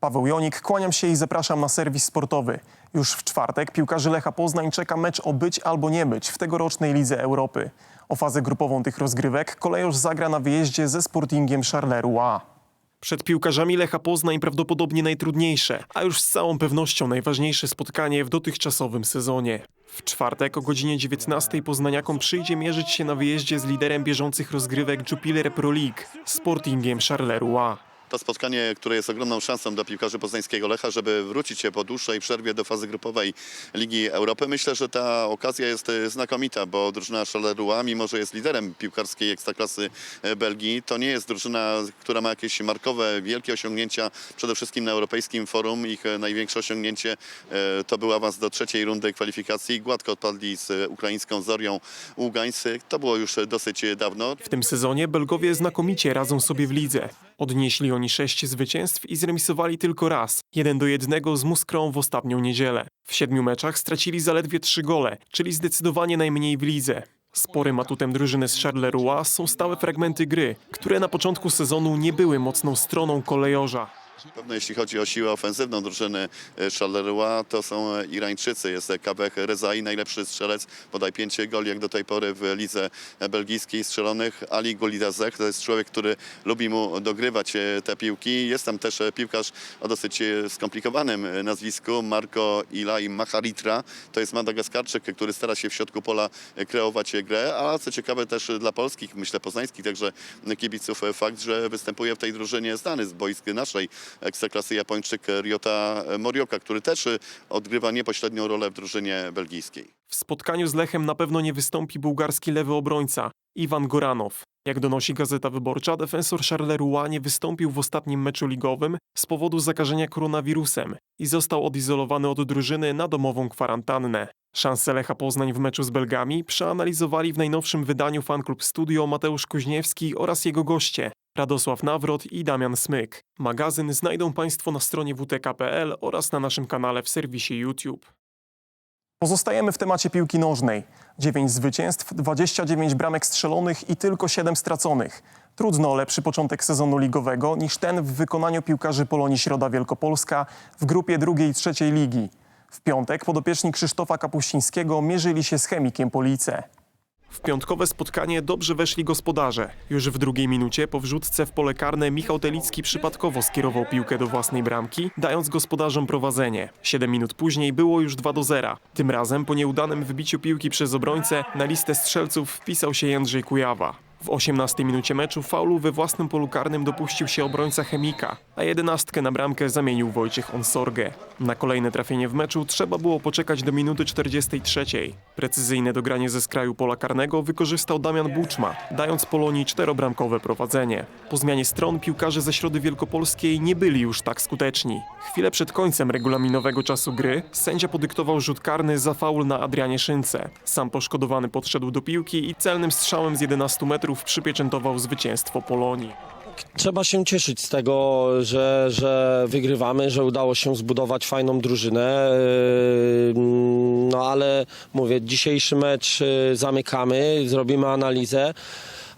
Paweł Jonik, kłaniam się i zapraszam na serwis sportowy. Już w czwartek piłkarzy Lecha Poznań czeka mecz o być albo nie być w tegorocznej Lidze Europy. O fazę grupową tych rozgrywek kolejorz zagra na wyjeździe ze Sportingiem Charleroi. Przed piłkarzami Lecha Poznań prawdopodobnie najtrudniejsze, a już z całą pewnością najważniejsze spotkanie w dotychczasowym sezonie. W czwartek o godzinie 19 poznaniakom przyjdzie mierzyć się na wyjeździe z liderem bieżących rozgrywek Jupiler Pro League, Sportingiem Charleroi. To spotkanie, które jest ogromną szansą dla piłkarzy poznańskiego Lecha, żeby wrócić się po dłuższej przerwie do fazy grupowej Ligi Europy. Myślę, że ta okazja jest e, znakomita, bo drużyna Charleroi, mimo że jest liderem piłkarskiej ekstraklasy e, Belgii, to nie jest drużyna, która ma jakieś markowe, wielkie osiągnięcia, przede wszystkim na europejskim forum. Ich e, największe osiągnięcie to był awans do trzeciej rundy kwalifikacji. Gładko odpadli z ukraińską Zorią Ługańscy. To było już dosyć dawno. W tym sezonie Belgowie znakomicie radzą sobie w lidze. Odnieśli oni sześć zwycięstw i zremisowali tylko raz, jeden do jednego z Muskrą w ostatnią niedzielę. W siedmiu meczach stracili zaledwie trzy gole, czyli zdecydowanie najmniej w lidze. Sporym atutem drużyny z Charleroi są stałe fragmenty gry, które na początku sezonu nie były mocną stroną kolejorza. Pewno jeśli chodzi o siłę ofensywną drużyny e, Charleroi, to są e, Irańczycy. Jest Kabek Rezai, najlepszy strzelec, podaj pięć goli jak do tej pory w lidze belgijskiej strzelonych. Ali Gulidazek to jest człowiek, który lubi mu dogrywać e, te piłki. Jest tam też e, piłkarz o dosyć e, skomplikowanym e, nazwisku, Marco Ilai Macharitra. To jest Madagaskarczyk, który stara się w środku pola e, kreować e, grę, a co ciekawe też dla polskich, myślę poznańskich także kibiców, e, fakt, że występuje w tej drużynie znany z boisk naszej ekstraklasy Japończyk Ryota Morioka, który też odgrywa niepośrednią rolę w drużynie belgijskiej. W spotkaniu z Lechem na pewno nie wystąpi bułgarski lewy obrońca Iwan Goranow. Jak donosi Gazeta Wyborcza, defensor Charleroi nie wystąpił w ostatnim meczu ligowym z powodu zakażenia koronawirusem i został odizolowany od drużyny na domową kwarantannę. Szanse Lecha Poznań w meczu z Belgami przeanalizowali w najnowszym wydaniu Fanklub Studio Mateusz Kuźniewski oraz jego goście Radosław Nawrot i Damian Smyk. Magazyn znajdą Państwo na stronie wtk.pl oraz na naszym kanale w serwisie YouTube. Pozostajemy w temacie piłki nożnej. 9 zwycięstw, 29 bramek strzelonych i tylko 7 straconych. Trudno lepszy początek sezonu ligowego niż ten w wykonaniu piłkarzy Polonii Środa Wielkopolska w grupie drugiej i trzeciej ligi. W piątek podopieczni Krzysztofa Kapuścińskiego mierzyli się z Chemikiem Police. W piątkowe spotkanie dobrze weszli gospodarze. Już w drugiej minucie po wrzutce w pole karne Michał Telicki przypadkowo skierował piłkę do własnej bramki, dając gospodarzom prowadzenie. Siedem minut później było już 2 do 0. Tym razem po nieudanym wybiciu piłki przez obrońcę na listę strzelców wpisał się Jędrzej Kujawa. W 18 minucie meczu faulu we własnym polu karnym dopuścił się obrońca Chemika, a jedenastkę na bramkę zamienił Wojciech Onsorge. Na kolejne trafienie w meczu trzeba było poczekać do minuty 43. Precyzyjne dogranie ze skraju pola karnego wykorzystał Damian Buczma, dając Polonii czterobramkowe prowadzenie. Po zmianie stron piłkarze ze Środy Wielkopolskiej nie byli już tak skuteczni. Chwilę przed końcem regulaminowego czasu gry sędzia podyktował rzut karny za faul na Adrianie Szynce. Sam poszkodowany podszedł do piłki i celnym strzałem z 11 metrów przypieczętował zwycięstwo Polonii. Trzeba się cieszyć z tego, że, że wygrywamy, że udało się zbudować fajną drużynę. Yy, No ale mówię, dzisiejszy mecz yy, zamykamy, zrobimy analizę.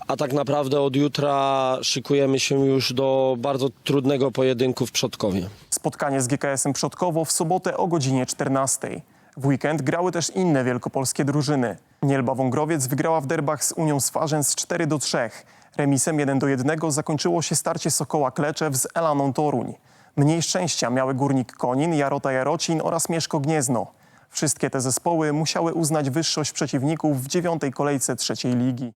A tak naprawdę od jutra szykujemy się już do bardzo trudnego pojedynku w Przodkowie. Spotkanie z GKS-em Przodkowo w sobotę o godzinie 14. W weekend grały też inne wielkopolskie drużyny. Nielba Wągrowiec wygrała w derbach z Unią Swarzędz 4 do 3. Remisem 1 do 1 zakończyło się starcie Sokoła Kleczew z Elaną Toruń. Mniej szczęścia miały Górnik Konin, Jarota Jarocin oraz Mieszko Gniezno. Wszystkie te zespoły musiały uznać wyższość przeciwników w dziewiątej kolejce trzeciej ligi.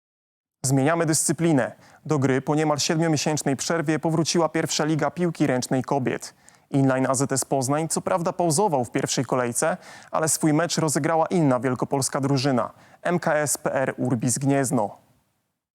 Zmieniamy dyscyplinę. Do gry po niemal siedmiomiesięcznej przerwie powróciła pierwsza liga piłki ręcznej kobiet. Inline AZS Poznań co prawda pauzował w pierwszej kolejce, ale swój mecz rozegrała inna wielkopolska drużyna MKS PR Urbis Gniezno.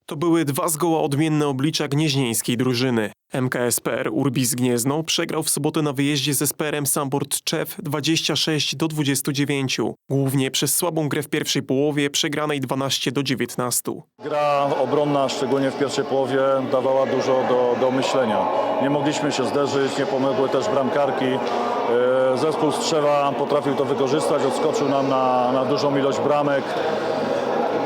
To były dwa zgoła odmienne oblicza gnieźnieńskiej drużyny. MKS PR Urbis Gniezno przegrał w sobotę na wyjeździe z SPR-em Sambort Czew 26 do 29, głównie przez słabą grę w pierwszej połowie przegranej 12 do 19. Gra obronna, szczególnie w pierwszej połowie, dawała dużo do, do myślenia. Nie mogliśmy się zderzyć, nie pomogły też bramkarki. E, Zespół Strzewa potrafił to wykorzystać, odskoczył nam na, na dużą ilość bramek.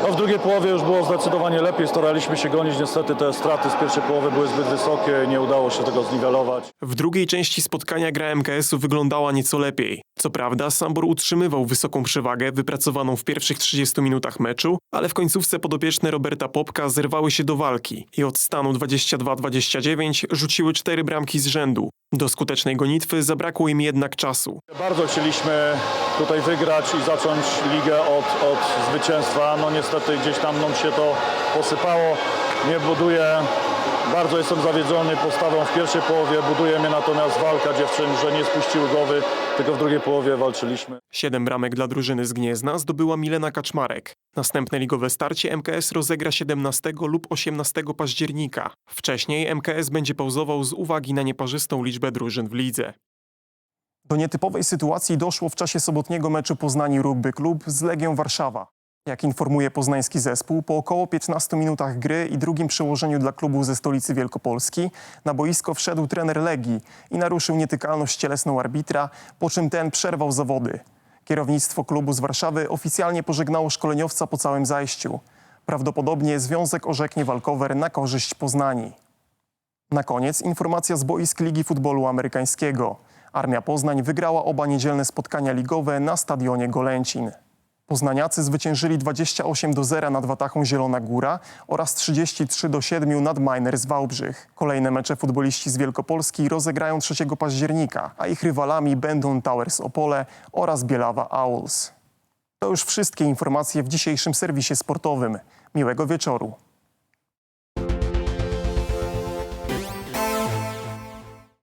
No w drugiej połowie już było zdecydowanie lepiej, staraliśmy się gonić, niestety te straty z pierwszej połowy były zbyt wysokie, nie udało się tego zniwelować. W drugiej części spotkania gra MKS-u wyglądała nieco lepiej. Co prawda, Sambor utrzymywał wysoką przewagę wypracowaną w pierwszych 30 minutach meczu, ale w końcówce podopieczne Roberta Popka zerwały się do walki i od stanu 22-29 rzuciły cztery bramki z rzędu. Do skutecznej gonitwy zabrakło im jednak czasu. Bardzo chcieliśmy tutaj wygrać i zacząć ligę od, od zwycięstwa. No niestety gdzieś tam nam się to posypało. Nie buduje. Bardzo jestem zawiedziony postawą w pierwszej połowie. Buduje mnie natomiast walka dziewczyn, że nie spuściły głowy, tylko w drugiej połowie walczyliśmy. Siedem bramek dla drużyny z Gniezna zdobyła Milena Kaczmarek. Następne ligowe starcie MKS rozegra 17 lub 18 października. Wcześniej MKS będzie pauzował z uwagi na nieparzystą liczbę drużyn w lidze. Do nietypowej sytuacji doszło w czasie sobotniego meczu Poznani Rugby Klub z Legią Warszawa. Jak informuje poznański zespół, po około 15 minutach gry i drugim przełożeniu dla klubu ze stolicy Wielkopolski na boisko wszedł trener Legii i naruszył nietykalność cielesną arbitra, po czym ten przerwał zawody. Kierownictwo klubu z Warszawy oficjalnie pożegnało szkoleniowca po całym zajściu. Prawdopodobnie związek orzeknie walkover na korzyść Poznani. Na koniec informacja z boisk Ligi Futbolu Amerykańskiego. Armia Poznań wygrała oba niedzielne spotkania ligowe na stadionie Golęcin. Poznaniacy zwyciężyli 28 do 0 nad Watachą Zielona Góra oraz 33 do 7 nad Miners Wałbrzych. Kolejne mecze futboliści z Wielkopolski rozegrają 3 października, a ich rywalami będą Towers Opole oraz Bielawa Owls. To już wszystkie informacje w dzisiejszym serwisie sportowym. Miłego wieczoru.